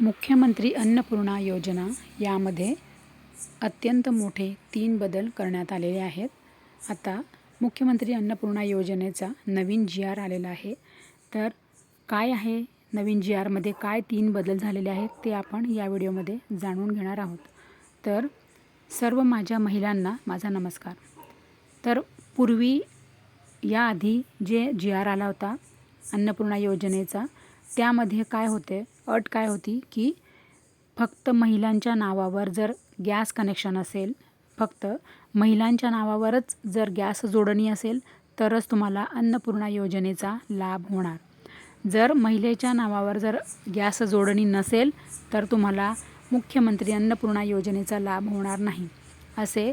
मुख्यमंत्री अन्नपूर्णा योजना यामध्ये अत्यंत मोठे तीन बदल करण्यात आलेले आहेत. आता मुख्यमंत्री अन्नपूर्णा योजनेचा नवीन जी आर आलेला आहे. तर काय आहे नवीन जी आरमध्ये काय तीन बदल झालेले आहेत ते आपण या व्हिडिओमध्ये जाणून घेणार आहोत. तर सर्व माझ्या महिलांना माझा नमस्कार. तर पूर्वी याआधी जे जी आर आला होता अन्नपूर्णा योजनेचा त्यामध्ये काय होते? अट काय होती की फक्त महिलांच्या नावावर जर गॅस कनेक्शन असेल फक्त महिलांच्या नावावरच जर गॅस जोडणी असेल तरच तुम्हाला अन्नपूर्णा योजनेचा लाभ होणार. जर महिलेच्या नावावर जर गॅस जोडणी नसेल तर तुम्हाला मुख्यमंत्री अन्नपूर्णा योजनेचा लाभ होणार नाही असे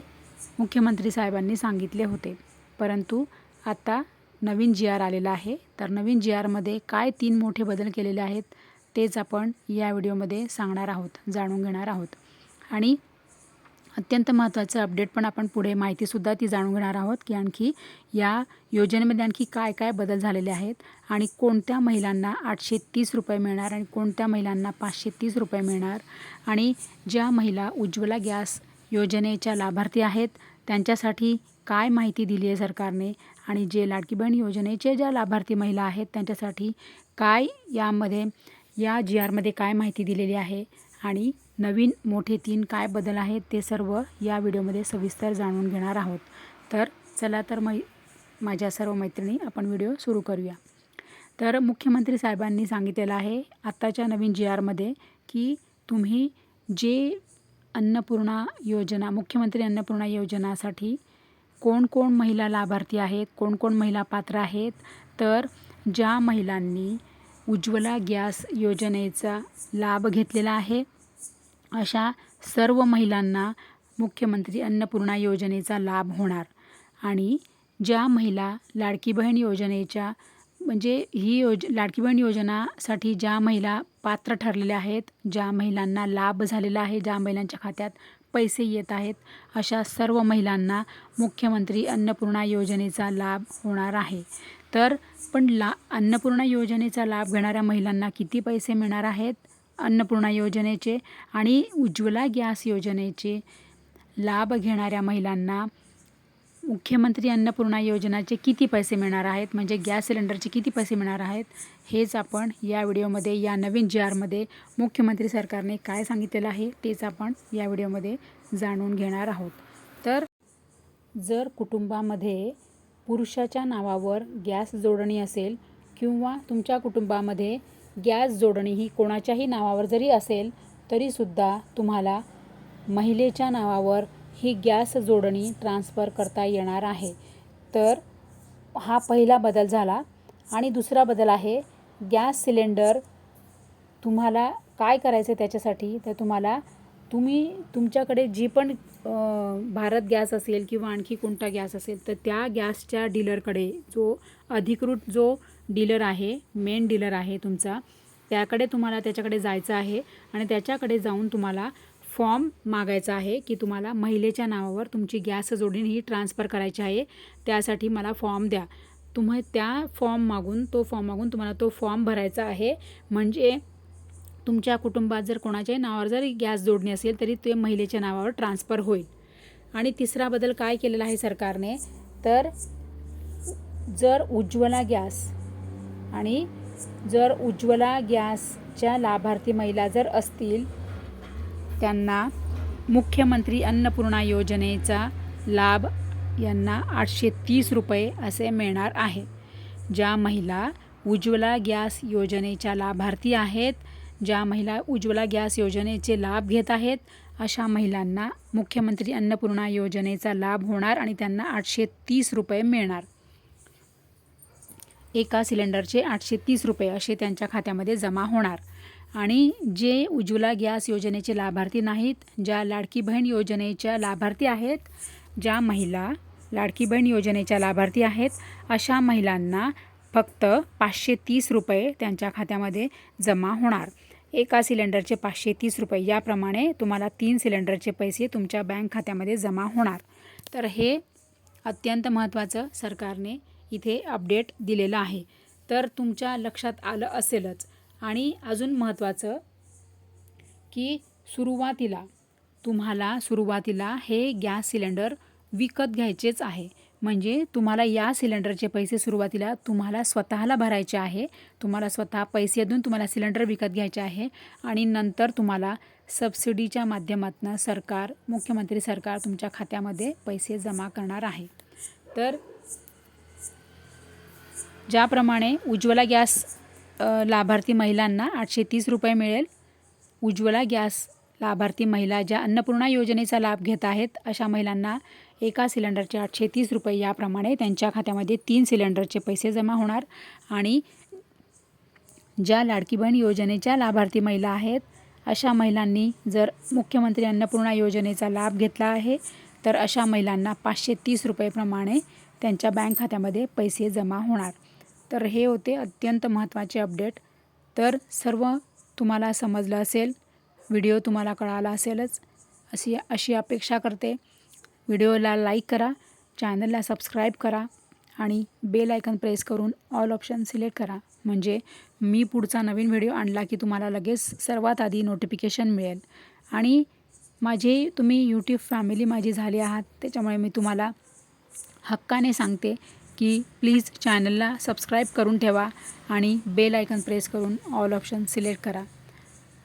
मुख्यमंत्री साहेबांनी सांगितले होते. परंतु आता नवीन जी आर आलेला आहे तर नवीन जी आरमध्ये काय तीन मोठे बदल केलेले आहेत तेच आपण या व्हिडिओमध्ये सांगणार आहोत जाणून घेणार आहोत. आणि अत्यंत महत्त्वाचं अपडेट पण आपण पुढे माहितीसुद्धा ती जाणून घेणार आहोत की आणखी या योजनेमध्ये आणखी काय काय बदल झालेले आहेत आणि कोणत्या महिलांना आठशे तीस रुपये मिळणार आणि कोणत्या महिलांना पाचशे तीस रुपये मिळणार आणि ज्या महिला उज्ज्वला गॅस योजनेच्या लाभार्थी आहेत त्यांच्यासाठी काय माहिती दिली आहे सरकारने आणि जे लाडकी बहीण योजनेचे ज्या लाभार्थी महिला आहेत त्यांच्यासाठी काय यामध्ये या जी आरमध्ये काय माहिती दिलेली आहे आणि नवीन मोठे तीन काय बदल आहेत ते सर्व या व्हिडिओमध्ये सविस्तर जाणून घेणार आहोत. तर चला तर मै माझ्या सर्व मैत्रिणी आपण व्हिडिओ सुरू करूया. तर मुख्यमंत्री साहेबांनी सांगितलेलं आहे आत्ताच्या नवीन जी आरमध्ये की तुम्ही जे अन्नपूर्णा योजना मुख्यमंत्री अन्नपूर्णा योजनासाठी कोण कोण महिला लाभार्थी आहेत कोण कोण महिला पात्र आहेत तर ज्या महिलांनी उज्ज्वला गॅस योजनेचा लाभ घेतलेला आहे. अशा सर्व महिलांना मुख्यमंत्री अन्नपूर्णा योजनेचा लाभ होणार. आणि ज्या महिला लाडकी बहीण योजनेच्या म्हणजे ही योज लाडकी बहीण योजनासाठी ज्या महिला पात्र ठरलेल्या आहेत ज्या महिलांना लाभ झालेला आहे ज्या महिलांच्या खात्यात पैसे येत आहेत अशा सर्व महिलांना मुख्यमंत्री अन्नपूर्णा योजनेचा लाभ होणार आहे. तर पण ला अन्नपूर्णा योजनेचा लाभ घेणाऱ्या महिलांना किती पैसे मिळणार आहेत? अन्नपूर्णा योजनेचे आणि उज्ज्वला गॅस योजनेचे लाभ घेणाऱ्या महिलांना मुख्यमंत्री अन्नपूर्णा योजनाचे किती पैसे मिळणार आहेत? म्हणजे गॅस सिलेंडरचे किती पैसे मिळणार आहेत? हेच आपण या व्हिडिओमध्ये या नवीन जी आरमध्ये मुख्यमंत्री सरकारने काय सांगितलेलं आहे तेच आपण या व्हिडिओमध्ये जाणून घेणार आहोत. तर जर कुटुंबामध्ये पुरुषाच्या नावावर गॅस जोडणी असेल किंवा तुमच्या कुटुंबामध्ये गॅस जोडणी ही कोणाच्याही नावावर जरी असेल तरीसुद्धा तुम्हाला महिलेच्या नावावर ही गॅस जोडणी ट्रान्स्फर करता येणार आहे. तर हा पहिला बदल झाला. आणि दुसरा बदल आहे गॅस सिलेंडर तुम्हाला काय करायचं त्याच्यासाठी तर तुम्हाला तुम्ही तुमच्याकडे जी पण भारत गॅस असेल किंवा आणखी कोणता गॅस असेल तर त्या गॅसच्या डीलरकडे जो अधिकृत जो डीलर आहे मेन डीलर आहे तुमचा त्याकडे तुम्हाला त्याच्याकडे जायचं आहे आणि त्याच्याकडे जाऊन तुम्हाला फॉर्म मागायचा आहे की तुम्हाला महिलेच्या नावावर तुमची गॅस जोडणी ही ट्रान्सफर करायची आहे त्यासाठी मला फॉर्म द्या. तुम्ही त्या फॉर्म मागून तो फॉर्म मागून तुम्हाला तो फॉर्म भरायचा आहे. म्हणजे तुमच्या कुटुंबात जर कोणाच्याही नावावर जरी गॅस जोडणी असेल तरी ते महिलेच्या नावावर ट्रान्सफर होईल. आणि तिसरा बदल काय केलेला आहे सरकारने? तर जर उज्ज्वला गॅस आणि जर उज्ज्वला गॅसच्या लाभार्थी महिला जर असतील त्यांना मुख्यमंत्री अन्नपूर्णा योजनेचा लाभ यांना आठशे तीस रुपये असे मिळणार आहे. ज्या महिला उज्ज्वला गॅस योजनेच्या लाभार्थी आहेत ज्या महिला उज्ज्वला गॅस योजनेचे लाभ घेत आहेत अशा महिलांना मुख्यमंत्री अन्नपूर्णा योजनेचा लाभ होणार आणि त्यांना आठशे तीस रुपये मिळणार. एका सिलेंडरचे आठशे तीस रुपये असे त्यांच्या खात्यामध्ये जमा होणार. आणि जे उज्ज्वला गॅस योजनेचे लाभार्थी नाहीत ज्या लाडकी बहीण योजनेच्या लाभार्थी आहेत ज्या महिला लाडकी बहीण योजनेच्या लाभार्थी आहेत अशा महिलांना फक्त पाचशे तीस रुपये त्यांच्या खात्यामध्ये जमा होणार. एका सिलेंडरचे पाचशे तीस रुपये. याप्रमाणे तुम्हाला तीन सिलेंडरचे पैसे तुमच्या बँक खात्यामध्ये जमा होणार. तर हे अत्यंत महत्त्वाचं सरकारने इथे अपडेट दिलेलं आहे. तर तुमच्या लक्षात आलं असेलच. आणि अजून महत्त्वाचं की सुरुवातीला तुम्हाला सुरुवातीला हे गॅस सिलेंडर विकत घ्यायचेच आहे. म्हणजे तुम्हाला या सिलेंडरचे पैसे सुरुवातीला तुम्हाला स्वतःला भरायचे आहे. तुम्हाला स्वतः पैसे देऊन तुम्हाला सिलेंडर विकत घ्यायचे आहे. आणि नंतर तुम्हाला सबसिडीच्या माध्यमातून सरकार मुख्यमंत्री सरकार तुमच्या खात्यामध्ये पैसे जमा करणार आहे. तर ज्याप्रमाणे उज्ज्वला गॅस लाभार्थी महिलांना आठशे तीस रुपये मिळेल. उज्ज्वला गॅस लाभार्थी महिला ज्या अन्नपूर्णा योजनेचा लाभ घेत आहेत अशा महिलांना एका सिलेंडरचे आठशे तीस रुपये याप्रमाणे त्यांच्या खात्यामध्ये तीन सिलेंडरचे पैसे जमा होणार आणि ज्या लाडकी बहीण योजनेच्या लाभार्थी महिला आहेत अशा महिलांनी जर मुख्यमंत्री अन्नपूर्णा योजनेचा लाभ घेतला आहे तर अशा महिलांना पाचशे तीस रुपयेप्रमाणे त्यांच्या बँक खात्यामध्ये पैसे जमा होणार. तर हे होते अत्यंत महत्त्वाचे अपडेट. तर सर्व तुम्हाला समजलं असेल व्हिडिओ तुम्हाला कळाला असेलच अशी अशी अपेक्षा करते. व्हिडिओला लाईक करा चॅनलला सबस्क्राईब करा आणि बेल आयकन प्रेस करून ऑल ऑप्शन सिलेक्ट करा. म्हणजे मी पुढचा नवीन व्हिडिओ आणला की तुम्हाला लगेच सर्वात आधी नोटिफिकेशन मिळेल. आणि माझी तुम्ही यूट्यूब फॅमिली माझी झाली आहात त्याच्यामुळे मी तुम्हाला हक्काने सांगते की प्लीज चॅनलला सबस्क्राईब करून ठेवा आणि बेल आयकन प्रेस करून ऑल ऑप्शन सिलेक्ट करा.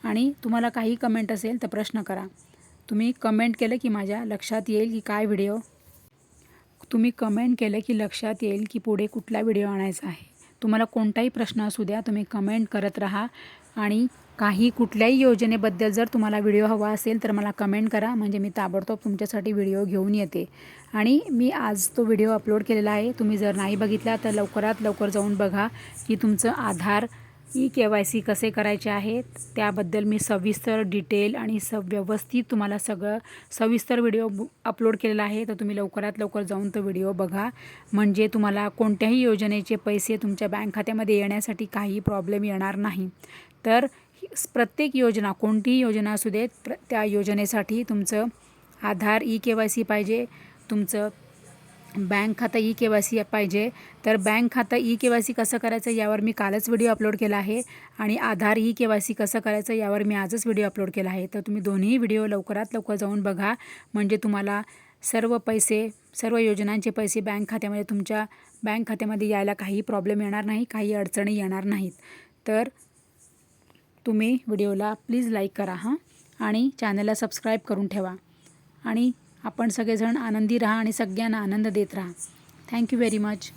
आणि तुम्हाला काही कमेंट असेल तर प्रश्न करा. तुम्ही कमेंट केलं की माझ्या लक्षात येईल की काय व्हिडिओ तुम्ही कमेंट केलं की लक्षात येईल की पुढे कुठला व्हिडिओ आणायचा आहे. तुम्हाला कोणताही प्रश्न असू द्या तुम्ही कमेंट करत राहा. आणि काही कुठल्याही योजनेबद्दल जर तुम्हाला व्हिडिओ हवा असेल तर मला कमेंट करा. म्हणजे मी ताबडतोब तुमच्यासाठी व्हिडिओ घेऊन येते. आणि मी आज तो व्हिडिओ अपलोड केलेला आहे. तुम्ही जर नाही बघितला तर लवकरात लवकर जाऊन बघा की तुमचं Aadhaar E K Y C कसे करायचे आहेत त्याबद्दल मी सविस्तर डिटेल आणि स व्यवस्थित तुम्हाला सगळं सविस्तर व्हिडिओ अपलोड केलेला आहे तर तुम्ही लवकरात लवकर जाऊन तो व्हिडिओ बघा. म्हणजे तुम्हाला कोणत्याही योजनेचे पैसे तुमच्या बँक खात्यामध्ये येण्यासाठी काही प्रॉब्लेम येणार नाही. तर प्रत्येक योजना कोणतीही योजना असू देत प्र त्या योजनेसाठी तुमचं Aadhaar E K Y C पाहिजे तुमचं बँक खातं ई के वाय सी पाहिजे. तर बँक खातं ई के वाय सी कसं करायचं यावर मी कालच व्हिडिओ अपलोड केला आहे. आणि Aadhaar E K Y C कसं करायचं यावर मी आजच व्हिडिओ अपलोड केला आहे. तर तुम्ही दोन्ही व्हिडिओ लवकरात लवकर जाऊन बघा. म्हणजे तुम्हाला सर्व पैसे सर्व योजनांचे पैसे बँक खात्यामध्ये तुमच्या बँक खात्यामध्ये यायला काही प्रॉब्लेम येणार नाही काही अडचणी येणार नाहीत. तर तुम्ही व्हिडिओला प्लीज लाईक करा हां. आणि चॅनलला सबस्क्राईब करून ठेवा. आणि आपण सगळेजण आनंदी राहा आणि सगळ्यांना आनंद देत राहा. Thank you very much